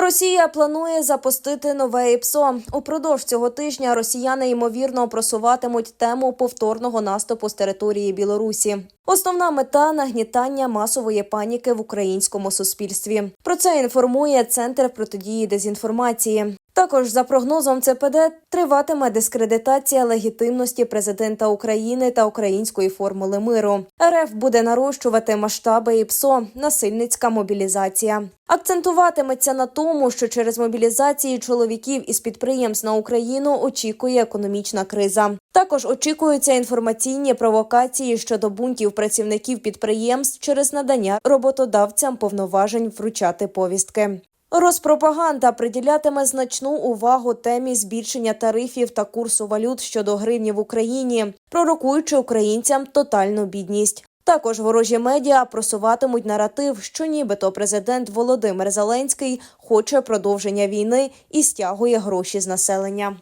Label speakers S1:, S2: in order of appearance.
S1: Росія планує запустити нове ІПСО. Упродовж цього тижня росіяни ймовірно просуватимуть тему повторного наступу з території Білорусі. Основна мета нагнітання масової паніки в українському суспільстві. Про це інформує Центр протидії дезінформації. Також за прогнозом ЦПД триватиме дискредитація легітимності президента України та української формули миру. РФ буде нарощувати масштаби ІПСО, насильницька мобілізація. Акцентуватиметься на тому, що через мобілізації чоловіків із підприємств на Україну очікує економічна криза. Також очікуються інформаційні провокації щодо бунтів працівників підприємств через надання роботодавцям повноважень вручати повістки. Розпропаганда приділятиме значну увагу темі збільшення тарифів та курсу валют щодо гривні в Україні, пророкуючи українцям тотальну бідність. Також ворожі медіа просуватимуть наратив, що нібито президент Володимир Зеленський хоче продовження війни і стягує гроші з населення.